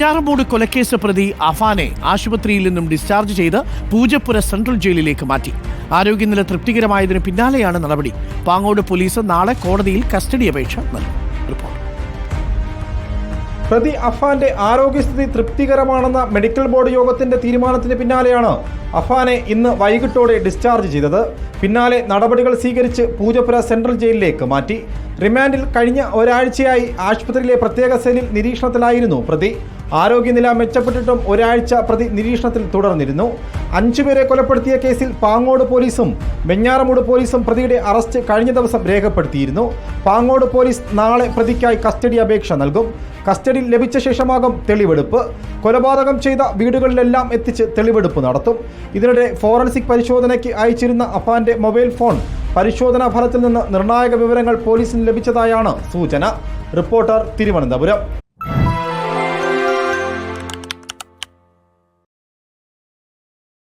ഞാറമൂട് കൊലക്കേസ് പ്രതി അഫാനെ ആശുപത്രിയിൽ നിന്നും ഡിസ്ചാർജ് ചെയ്ത് പൂജപ്പുര സെൻട്രൽ ജയിലിലേക്ക് മാറ്റി. ആരോഗ്യനില തൃപ്തികരമായതിന് പിന്നാലെയാണ് നടപടി. പാങ്ങോട് പോലീസ് നാളെ കോടതിയിൽ കസ്റ്റഡി അപേക്ഷ നൽകും. പ്രതി അഫാന്റെ ആരോഗ്യസ്ഥിതി തൃപ്തികരമാണെന്ന മെഡിക്കൽ ബോർഡ് യോഗത്തിന്റെ തീരുമാനത്തിന് പിന്നാലെയാണ് അഫാനെ ഇന്ന് വൈകിട്ടോടെ ഡിസ്ചാർജ് ചെയ്തത്. പിന്നാലെ നടപടികൾ സ്വീകരിച്ച് പൂജപ്പുര സെൻട്രൽ ജയിലിലേക്ക് മാറ്റി. റിമാൻഡിൽ കഴിഞ്ഞ ഒരാഴ്ചയായി ആശുപത്രിയിലെ പ്രത്യേക സെല്ലിൽ നിരീക്ഷണത്തിലായിരുന്നു പ്രതി. ആരോഗ്യനില മെച്ചപ്പെട്ടിട്ടും ഒരാഴ്ച പ്രതി നിരീക്ഷണത്തിൽ തുടർന്നിരുന്നു. അഞ്ചുപേരെ കൊലപ്പെടുത്തിയ കേസിൽ പാങ്ങോട് പോലീസും വെഞ്ഞാറമൂട് പോലീസും പ്രതിയുടെ അറസ്റ്റ് കഴിഞ്ഞ ദിവസം രേഖപ്പെടുത്തിയിരുന്നു. പാങ്ങോട് പോലീസ് നാളെ പ്രതിക്കായി കസ്റ്റഡി അപേക്ഷ നൽകും. കസ്റ്റഡിയിൽ ലഭിച്ച ശേഷമാകും തെളിവെടുപ്പ്. കൊലപാതകം ചെയ്ത വീടുകളിലെല്ലാം എത്തിച്ച് തെളിവെടുപ്പ് നടത്തും. ഇതിനിടെ ഫോറൻസിക് പരിശോധനയ്ക്ക് അയച്ചിരുന്ന അഫാന്റെ മൊബൈൽ ഫോൺ പരിശോധനാ ഫലത്തിൽ നിന്ന് നിർണായക വിവരങ്ങൾ പോലീസിന് ലഭിച്ചതായാണ് സൂചന. റിപ്പോർട്ടർ തിരുവനന്തപുരം.